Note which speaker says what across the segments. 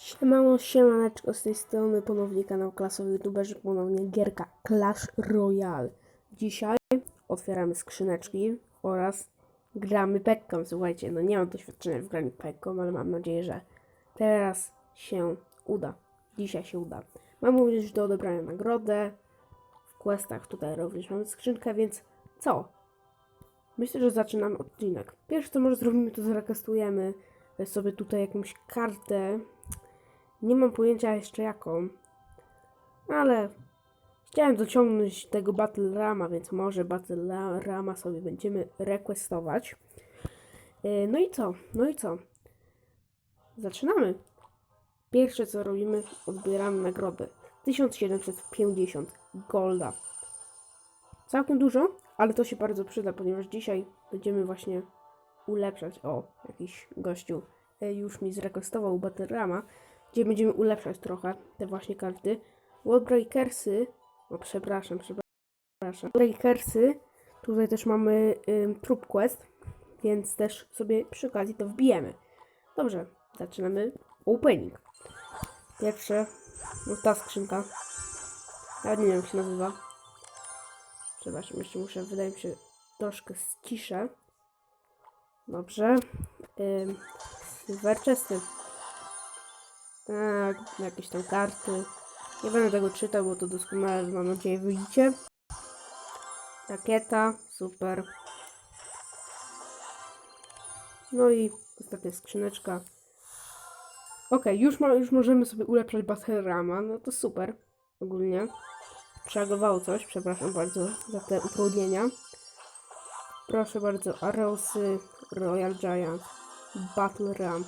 Speaker 1: Siemano, siemaneczko, z tej strony ponownie kanał klasowy youtuberzy, ponownie gierka Clash Royale. Dzisiaj otwieramy skrzyneczki oraz gramy Pekką. Słuchajcie, no nie mam doświadczenia w graniu Pekką, ale mam nadzieję, że teraz się uda. Dzisiaj się uda. Mam również do odebrania nagrodę. W questach tutaj również mamy skrzynkę, więc co? Myślę, że zaczynamy odcinek. Pierwsze co może zrobimy, to zrekastujemy sobie tutaj jakąś kartę. Nie mam pojęcia jeszcze jaką, ale chciałem dociągnąć tego Battle Rama, więc może Battle Rama sobie będziemy requestować. Yy, No i co? No i co? Zaczynamy. Pierwsze co robimy, odbieramy nagrodę. 1750 golda. Całkiem dużo, ale to się bardzo przyda, ponieważ dzisiaj będziemy właśnie ulepszać. O, jakiś gościu e, już mi zrekostował Battle Rama, gdzie będziemy ulepszać trochę te właśnie karty. Wallbreakersy, o przepraszam, przepraszam. Wallbreakersy, tutaj też mamy ym, Troop Quest, więc też sobie przy okazji to wbijemy. Dobrze, zaczynamy opening. Pierwsze, no ta skrzynka. Nawet nie wiem jak się nazywa. Przepraszam, jeszcze muszę, wydaje mi się, troszkę ściszę. Dobrze. Ym, Silver. Tak, jakieś tam karty. Nie będę tego czytał, bo to doskonale, mam nadzieję, wyjdziecie. Rakieta, super. No i ostatnia skrzyneczka. Ok, już, ma, już możemy sobie ulepszać Battle Rama, no to super. Ogólnie. Przeagowało coś, przepraszam bardzo za te utrudnienia. Proszę bardzo, Arrowsy, Royal Giant, Battle Ram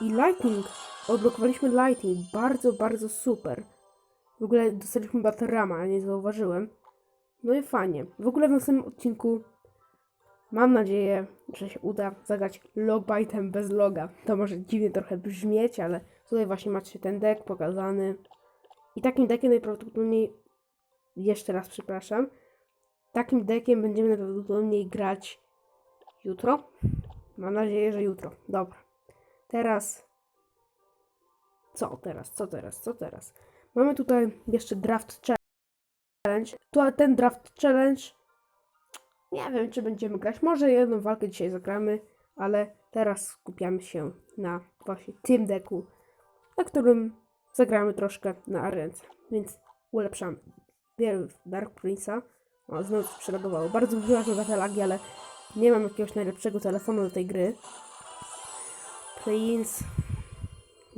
Speaker 1: i Lightning. Odblokowaliśmy Lightning, bardzo, bardzo super. W ogóle dostaliśmy Battle Rama, a nie zauważyłem. No i fajnie. W ogóle w następnym odcinku mam nadzieję, że się uda zagrać logbaitem bez loga. To może dziwnie trochę brzmieć, ale tutaj właśnie macie ten deck pokazany. I takim deckiem najprawdopodobniej, jeszcze raz przepraszam, takim deckiem będziemy najprawdopodobniej grać jutro. Mam nadzieję, że jutro. Dobra. Teraz. Co teraz? Co teraz? Co teraz? Mamy tutaj jeszcze draft challenge. Tu ten draft challenge. Nie wiem, czy będziemy grać. Może jedną walkę dzisiaj zagramy, ale teraz skupiamy się na właśnie tym deku, na którym zagramy troszkę na arence. Więc ulepszamy. Bierzemy Dark Prince'a. O, znowu się przelogowało. Bardzo przepraszam za te lagi, ale nie mam jakiegoś najlepszego telefonu do tej gry. Prince,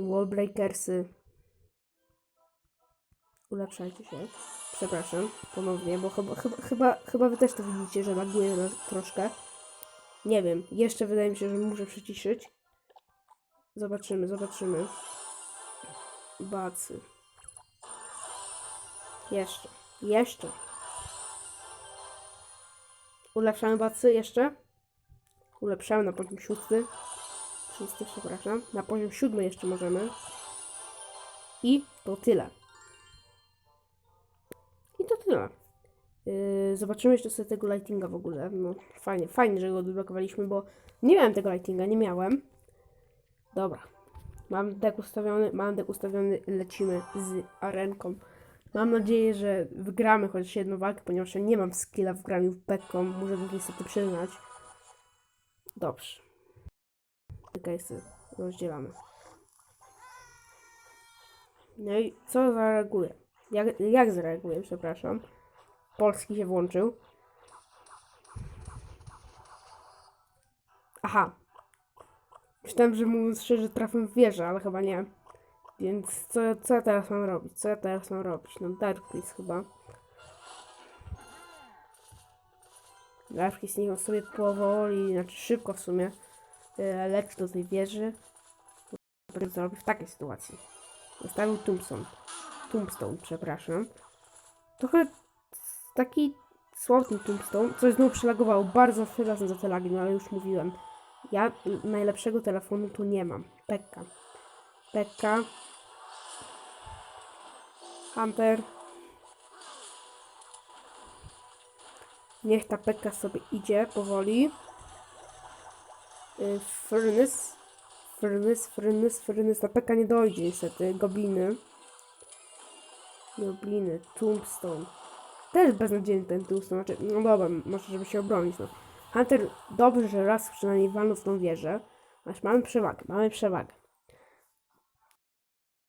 Speaker 1: Wallbreakersy. Ulepszajcie się. Przepraszam ponownie, bo chyba, chyba, chyba, chyba wy też to widzicie, że laguje troszkę. Nie wiem, jeszcze wydaje mi się, że muszę przyciszyć. Zobaczymy, zobaczymy. Bacy. Jeszcze, jeszcze. Ulepszamy bacy jeszcze. Ulepszamy na poziom szósty. Szósty, przepraszam. Na poziom siódmy jeszcze możemy. I to tyle. I to tyle. Yy, zobaczymy jeszcze sobie tego lightinga w ogóle. No, fajnie, fajnie, że go odblokowaliśmy, bo nie miałem tego lightinga, nie miałem. Dobra. Mam deck ustawiony, mam deck ustawiony, lecimy z arenką. Mam nadzieję, że wygramy chociaż jedną walkę, ponieważ ja nie mam skilla w graniu w Pekką, muszę to niestety przyznać. Dobrze. Case'y rozdzielamy. No i co zareaguje? Jak, jak zareaguje, przepraszam. Polski się włączył. Aha. Myślałem, że mówiąc szczerze trafię w wieżę, ale chyba nie. Więc co, co ja teraz mam robić? Co ja teraz mam robić? No Dark Please chyba. Dark Please niech sobie powoli, znaczy szybko w sumie leci do tej wieży. Co zrobi w takiej sytuacji? Zostawił Tombstone. Tombstone, przepraszam. Trochę taki ten Tombstone. Coś znowu przylagowało. Bardzo przepraszam za te lagi, no ale już mówiłem. Ja najlepszego telefonu tu nie mam. Pekka. Pekka. Hunter. Niech ta Pekka sobie idzie powoli. Y, Furnace. Fryny, fryny, fryny. Ta peka nie dojdzie niestety. Gobliny. Gobliny. Tombstone. Też beznadziejny ten Tombstone. Znaczy, no dobra, może żeby się obronić, no. Hunter, dobrze, że raz przynajmniej walnął w tą wieżę. Aż mamy przewagę, mamy przewagę.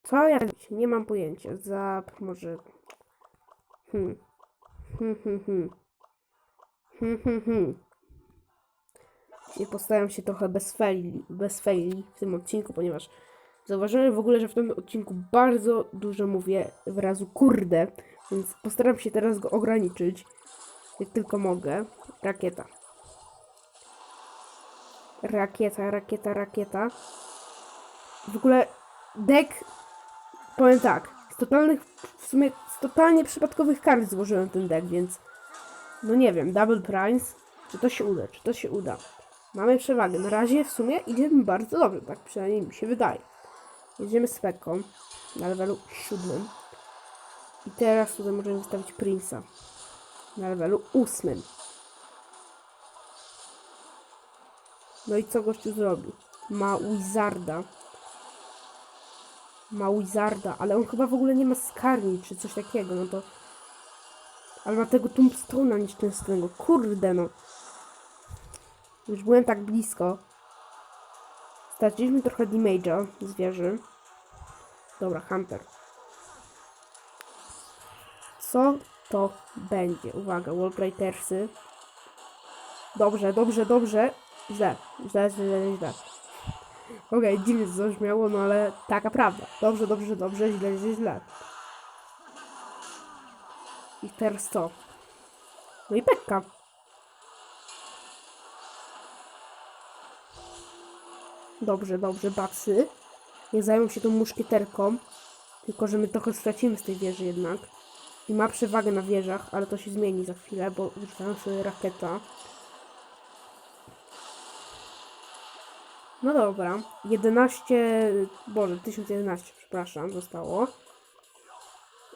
Speaker 1: Co ja nie mam pojęcia. Za może. Hmm. Hmm, hmm, hmm. Hmm, hmm, hmm. I postaram się trochę bez faili, bez faili w tym odcinku, ponieważ zauważyłem w ogóle, że w tym odcinku bardzo dużo mówię wyrazu kurde, więc postaram się teraz go ograniczyć, jak tylko mogę. Rakieta. Rakieta, rakieta, rakieta. W ogóle deck, powiem tak, z totalnych, w sumie z totalnie przypadkowych kart złożyłem ten deck, więc no nie wiem, double price, czy to się uda, czy to się uda. Mamy przewagę. Na razie w sumie idziemy bardzo dobrze, tak przynajmniej mi się wydaje. Jedziemy z Pekką na levelu siódmym. I teraz tutaj możemy wystawić Prince'a na levelu ósmym. No i co gościu zrobił? Ma Wizarda. Ma Wizarda, ale on chyba w ogóle nie ma skarni czy coś takiego, no to... Ale ma tego Tombstone'a nieszczęsnego. Kurde no. Już byłem tak blisko. Straciliśmy trochę damage'a z wieży. Dobra, Hunter. Co to będzie? Uwaga, Wallbreakersy. Dobrze, dobrze, dobrze. Źle, źle, źle, źle. Okej, okay, dziwnie to no ale taka prawda. Dobrze, dobrze, dobrze, źle, źle, źle. I teraz co? No i Pekka. Dobrze, dobrze, baksy. Niech zajmą się tą muszkieterką. Tylko, że my trochę stracimy z tej wieży jednak. I ma przewagę na wieżach, ale to się zmieni za chwilę, bo używają sobie rakieta. No dobra. 11... Boże, 1011, przepraszam, zostało.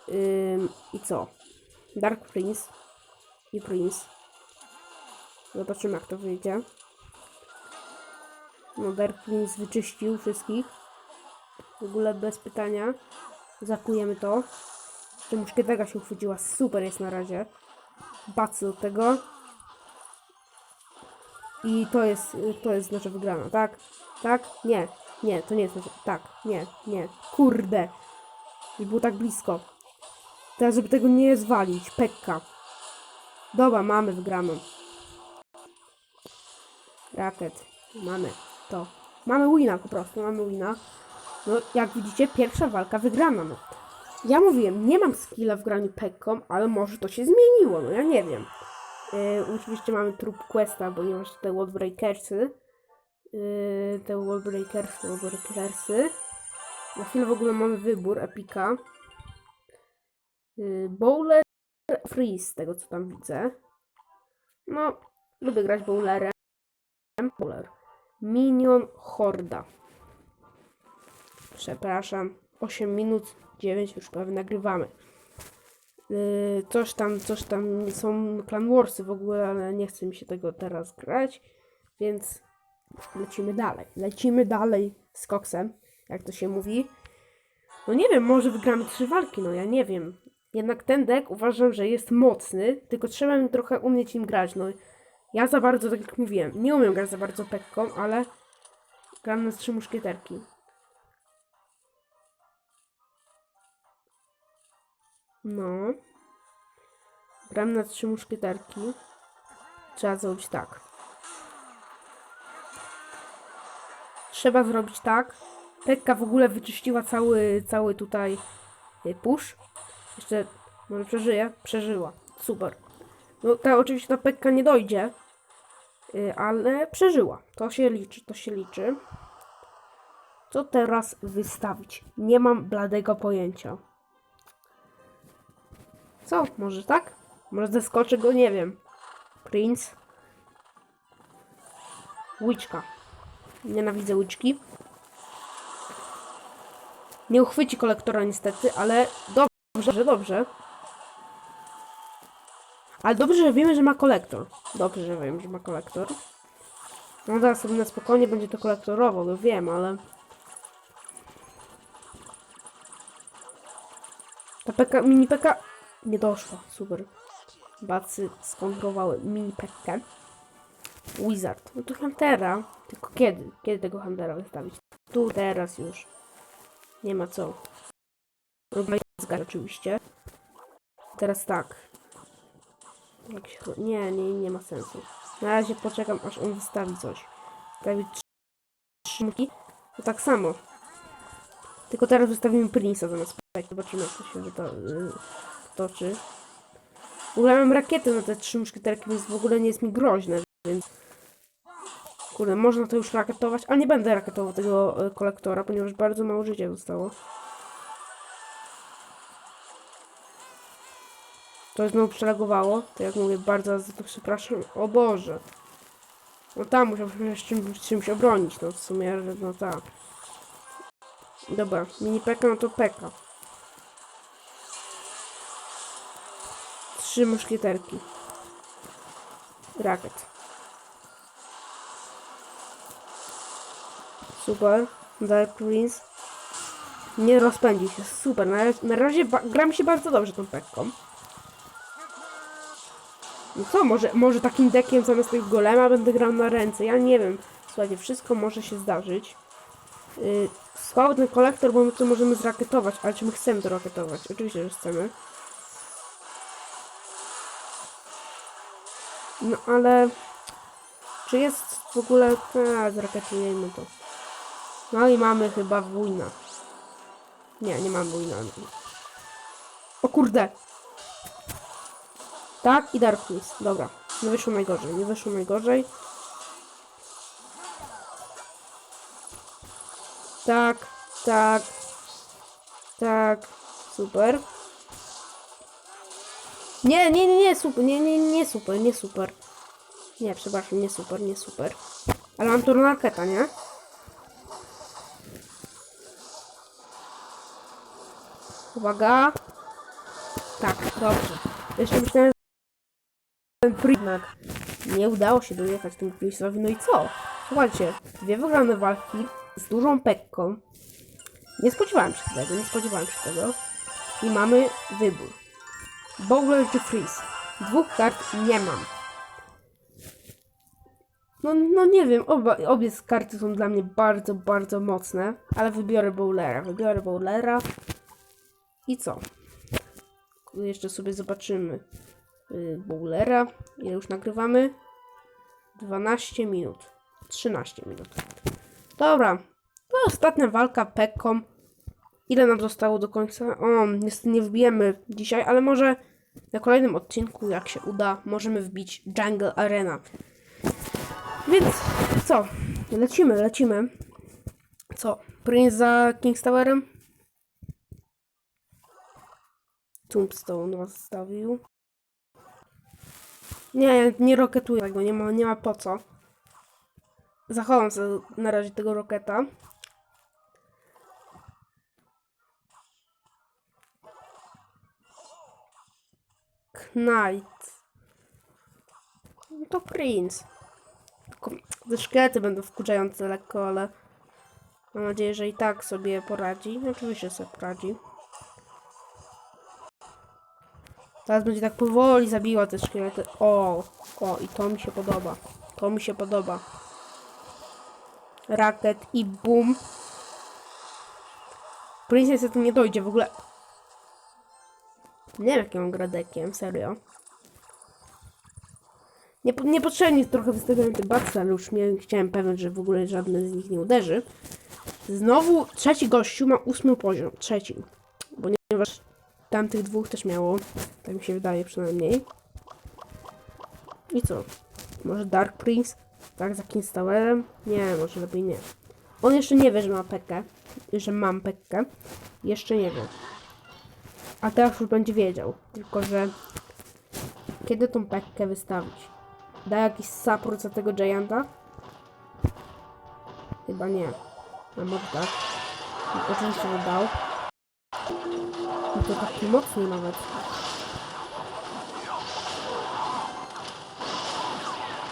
Speaker 1: Ym, I co? Dark Prince. I Prince. Zobaczymy, jak to wyjdzie. No, Prince wyczyścił wszystkich. W ogóle bez pytania. Zakujemy to. Jeszcze muszkietega się uchwyciła. Super jest na razie. Bacy do tego. I to jest, to jest nasza wygrana, tak? Tak? Nie. Nie, to nie jest nasza... Tak. Nie, nie. Kurde. I było tak blisko. Teraz, żeby tego nie zwalić. Pekka. Dobra, mamy wygraną. Rakiet. Mamy to. Mamy wina po prostu, mamy wina. No, jak widzicie, pierwsza walka wygrana, no. Ja mówiłem, nie mam skilla w graniu pekką, ale może to się zmieniło, no ja nie wiem. Yy, oczywiście mamy trup questa, ponieważ te wallbreakersy. Yy, te wallbreakersy, wallbreakersy. Na chwilę w ogóle mamy wybór epika. Yy, bowler freeze, z tego co tam widzę. No, lubię grać bowlerem. Minion Horda. Przepraszam. 8 minut 9 już prawie nagrywamy. Yy, coś tam, coś tam są Clan Warsy w ogóle, ale nie chce mi się tego teraz grać, więc lecimy dalej. Lecimy dalej z koksem, jak to się mówi. No nie wiem, może wygramy trzy walki, no ja nie wiem. Jednak ten deck uważam, że jest mocny, tylko trzeba trochę umieć nim grać, no. Ja za bardzo, tak jak mówiłem, nie umiem grać za bardzo pekką, ale gram na trzy muszkieterki. No. Gram na trzy muszkieterki. Trzeba zrobić tak. Trzeba zrobić tak. Pekka w ogóle wyczyściła cały, cały tutaj y, push. Jeszcze może przeżyje? Przeżyła. Super. No ta oczywiście ta Pekka nie dojdzie, ale przeżyła. To się liczy, to się liczy. Co teraz wystawić? Nie mam bladego pojęcia. Co? Może tak? Może zaskoczy go, nie wiem. Prince. Łyczka. Nienawidzę łyczki. Nie uchwyci kolektora niestety, ale dobrze, dobrze. Ale dobrze, że wiemy, że ma kolektor. Dobrze, że wiem, że ma kolektor. No teraz sobie na spokojnie będzie to kolektorowo, no wiem, ale... Ta PK, mini PK nie doszła, super. Bacy skontrowały mini PK. Wizard. No to Huntera. Tylko kiedy? Kiedy tego Huntera wystawić? Tu, teraz już. Nie ma co. Robimy zgar oczywiście. Teraz tak. Nie, nie, nie ma sensu. Na razie poczekam, aż on wystawi coś. Wystawi trzy. To tak samo. Tylko teraz wystawimy Prince'a zamiast. Zobaczymy, jak to się wyto- y, toczy. W ogóle mam rakiety na te trzy muszkieterki, więc w ogóle nie jest mi groźne, więc... Kurde, można to już rakietować, ale nie będę rakietował tego y, kolektora, ponieważ bardzo mało życia zostało. To znowu przelagowało. To jak mówię, bardzo przepraszam. O Boże. No tam musiałbym się czym, czymś obronić, no w sumie, no tak. Dobra, mini peka, no to peka. Trzy muszkieterki. Rakiet. Super. Dark Prince. Nie rozpędzi się. Super. Na, na razie gram się bardzo dobrze tą pekką. No co, może, może takim dekiem zamiast tych golema będę grał na ręce? Ja nie wiem. Słuchajcie, wszystko może się zdarzyć. Yy, kolektor, bo my to możemy zrakietować, ale czy my chcemy to rakietować? Oczywiście, że chcemy. No ale... Czy jest w ogóle... A, zrakietujemy to. No i mamy chyba wójna. Nie, nie mam wójna. O kurde! Tak i Dark Prince. Dobra. Nie wyszło najgorzej. Nie wyszło najgorzej. Tak, tak, tak. Super. Nie, nie, nie, nie, super, nie, nie, nie, super, nie super. Nie, przepraszam, nie super, nie super. Ale mam turnarketa, nie? Uwaga. Tak, dobrze. Jeszcze myślałem, ten Primak nie udało się dojechać temu Chrisowi. No i co? Słuchajcie, dwie wygrane walki z dużą pekką. Nie spodziewałem się tego, nie spodziewałem się tego. I mamy wybór. Bowler czy Freeze? Dwóch kart nie mam. No, no nie wiem, oba, obie karty są dla mnie bardzo, bardzo mocne, ale wybiorę Bowlera. Wybiorę Bowlera. I co? Jeszcze sobie zobaczymy Bowlera. Ile już nagrywamy? 12 minut. 13 minut. Dobra. To ostatnia walka Pekką. Ile nam zostało do końca? O, niestety nie wbijemy dzisiaj, ale może na kolejnym odcinku, jak się uda, możemy wbić Jungle Arena. Więc co? Lecimy, lecimy. Co? Prince za King's Towerem? Tombstone rozstawił. Nie, nie roketuję tego, nie ma, nie ma po co. Zachowam sobie na razie tego roketa. Knight. No to Prince. Te szkielety będą wkurzające lekko, ale mam nadzieję, że i tak sobie poradzi. Oczywiście sobie poradzi. Teraz będzie tak powoli zabiła te szkielety. O, o, i to mi się podoba. To mi się podoba. Rakiet i boom. Prince niestety nie dojdzie w ogóle. Nie wiem, jakim gradekiem, serio. Nie, niepotrzebnie trochę wystawiałem te bacy, ale już miałem, chciałem pewien, że w ogóle żadne z nich nie uderzy. Znowu trzeci gościu ma ósmy poziom. Trzeci. Ponieważ tamtych dwóch też miało. Tak mi się wydaje przynajmniej. I co? Może Dark Prince? Tak, za King's Towerem? Nie, może lepiej nie. On jeszcze nie wie, że ma pekę. Że mam pekę. Jeszcze nie wie. A teraz już będzie wiedział. Tylko, że kiedy tą pekkę wystawić? Da jakiś support za tego Gianta? Chyba nie. A może tak? Oczywiście, że dał. Taki mocny nawet.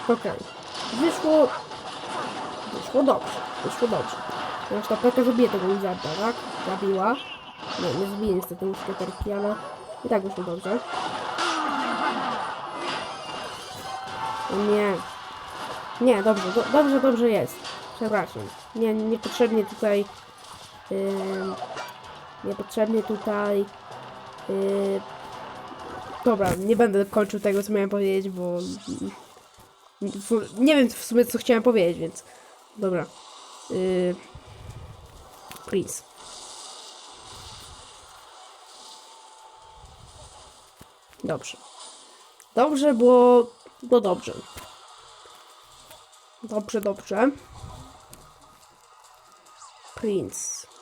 Speaker 1: Okej. Wyszło... Wyszło dobrze. Wyszło dobrze. Teraz ta peka zabije tego Wizarda, tak? Zabiła. Nie, zbiję niestety muszkieterki, ale i tak wyszło dobrze. Nie. Nie, dobrze, do, dobrze, dobrze jest. Przepraszam. Nie, niepotrzebnie tutaj... Ym, niepotrzebnie tutaj... Yy, dobra, nie będę kończył tego, co miałem powiedzieć, bo... Nie wiem w sumie, co chciałem powiedzieć, więc... Dobra. Yy, Prince. Dobrze. Dobrze, bo... bo dobrze. Dobrze, dobrze. Prince.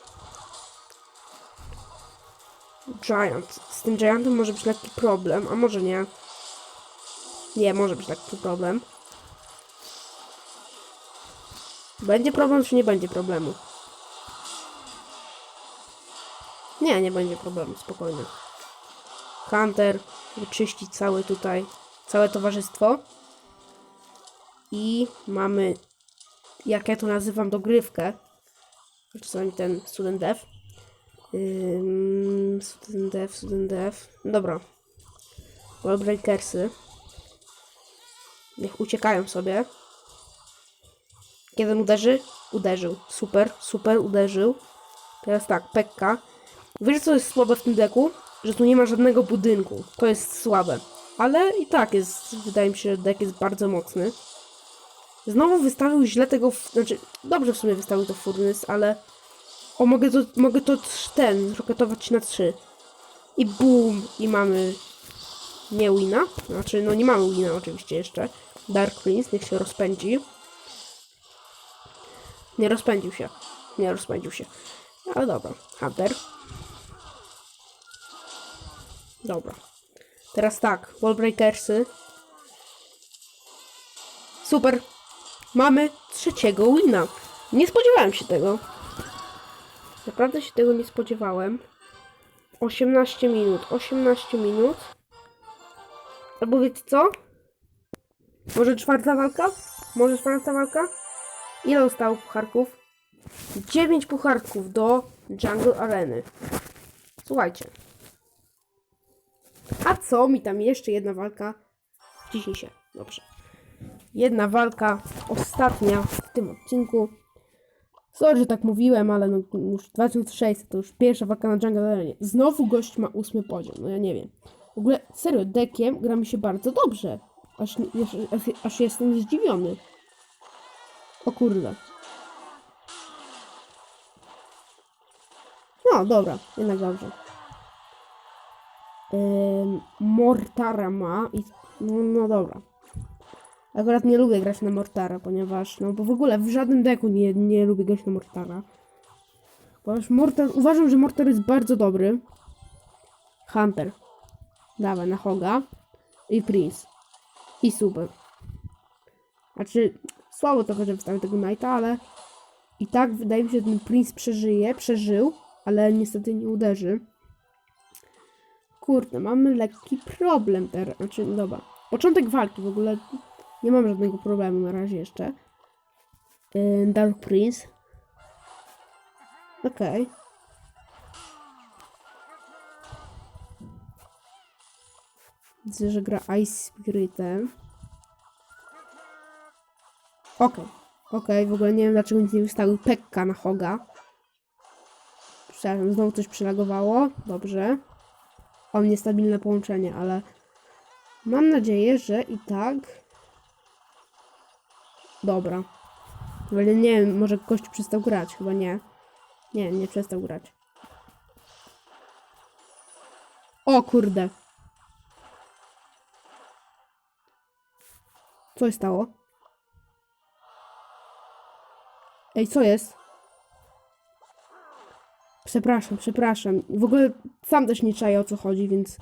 Speaker 1: Giant. Z tym Giantem może być lekki problem, a może nie. Nie, może być lekki problem. Będzie problem, czy nie będzie problemu? Nie, nie będzie problemu, spokojnie. Hunter wyczyścić całe tutaj, całe towarzystwo. I mamy, jak ja to nazywam, dogrywkę. Czasami ten student dev. Student dev, student dev. Dobra. Wallbreakersy. Niech uciekają sobie. Kiedy uderzy? Uderzył. Super, super, uderzył. Teraz tak, Pekka. Wiesz co jest słabe w tym deku? Że tu nie ma żadnego budynku. To jest słabe. Ale i tak jest, wydaje mi się, że dek jest bardzo mocny. Znowu wystawił źle tego, znaczy dobrze w sumie wystawił to Furnace, ale o mogę to, mogę to ten, roketować na 3. I boom, i mamy nie wina, znaczy no nie mamy wina oczywiście jeszcze. Dark Prince, niech się rozpędzi. Nie rozpędził się, nie rozpędził się. Ale dobra, Hunter. Dobra. Teraz tak, Wallbreakersy. Super. Mamy trzeciego wina. Nie spodziewałem się tego. Naprawdę się tego nie spodziewałem. 18 minut. 18 minut. Albo wiecie co? Może czwarta walka? Może czwarta walka? Ile zostało pucharków? 9 pucharków do Jungle Areny. Słuchajcie. A co mi tam jeszcze jedna walka? Ciśnij się. Dobrze. Jedna walka, ostatnia w tym odcinku. Sorry, że tak mówiłem, ale no już 2600 to już pierwsza walka na Jungle. Znowu gość ma ósmy poziom, no ja nie wiem. W ogóle, serio, dekiem gra mi się bardzo dobrze. Aż, aż, aż, aż jestem zdziwiony. O kurde. No, dobra, jednak dobrze. Ym, Mortara ma i... No, no dobra. Akurat nie lubię grać na Mortara, ponieważ, no bo w ogóle w żadnym deku nie, nie lubię grać na Mortara. Ponieważ Mortar, uważam, że Mortar jest bardzo dobry. Hunter. Dawaj, na Hoga. I Prince. I super. Znaczy, słabo trochę, że wstawię tego Knighta, ale i tak wydaje mi się, że ten Prince przeżyje, przeżył, ale niestety nie uderzy. Kurde, mamy lekki problem teraz. Znaczy, dobra. Początek walki w ogóle nie mam żadnego problemu na razie jeszcze. Yy, Dark Prince. Okej. Widzę, że gra Ice Spiritem. Okej. Okej, w ogóle nie wiem dlaczego nic nie wystawił Pekka na Hoga. Przepraszam, znowu coś przylagowało. Dobrze. O, niestabilne połączenie, ale mam nadzieję, że i tak. Dobra. Ale nie wiem, może gość przestał grać, chyba nie. Nie, nie przestał grać. O kurde. Co się stało? Ej, co jest? Przepraszam, przepraszam. W ogóle sam też nie czaję o co chodzi, więc...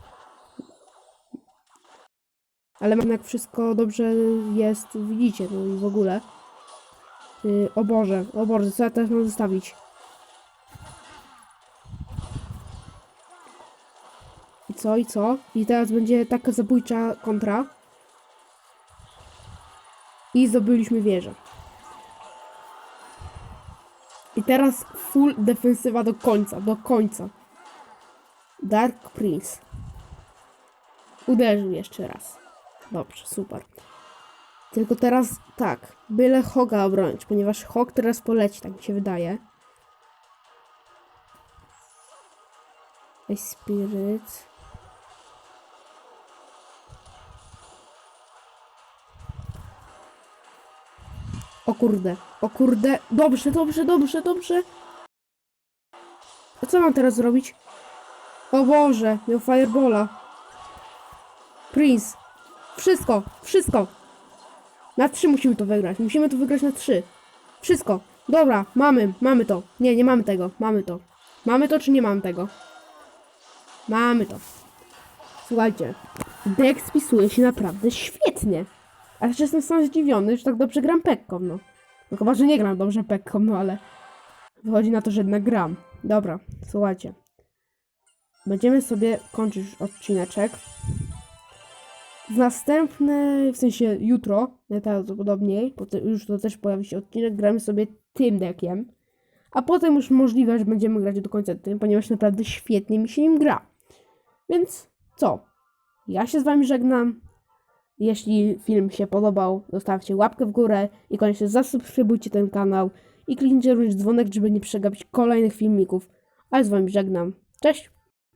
Speaker 1: Ale jednak wszystko dobrze jest, widzicie, no i w ogóle. Yy, o Boże, o Boże, co ja teraz mam zostawić? I co, i co? I teraz będzie taka zabójcza kontra. I zdobyliśmy wieżę. I teraz full defensywa do końca, do końca. Dark Prince. Uderzył jeszcze raz. Dobrze, super. Tylko teraz tak, byle Hoga obronić, ponieważ Hog teraz poleci, tak mi się wydaje. Weź Spirit. O kurde, o kurde. Dobrze, dobrze, dobrze, dobrze. A co mam teraz zrobić? O Boże, miał Firebola. Prince. Wszystko, wszystko. Na trzy musimy to wygrać. Musimy to wygrać na trzy. Wszystko. Dobra, mamy, mamy to. Nie, nie mamy tego. Mamy to. Mamy to, czy nie mamy tego? Mamy to. Słuchajcie, Dex spisuje się naprawdę świetnie. A jeszcze jestem sam zdziwiony, że tak dobrze gram Pekką, no. No chyba, że nie gram dobrze Pekką, no ale wychodzi na to, że jednak gram. Dobra, słuchajcie. Będziemy sobie kończyć odcineczek. W następnej, w sensie jutro, najprawdopodobniej, już to też pojawi się odcinek, gramy sobie tym deckiem. A potem już możliwe, że będziemy grać do końca tym, ponieważ naprawdę świetnie mi się nim gra. Więc co? Ja się z wami żegnam. Jeśli film się podobał, zostawcie łapkę w górę i koniecznie zasubskrybujcie ten kanał i kliknijcie również dzwonek, żeby nie przegapić kolejnych filmików. A ja z wami żegnam. Cześć!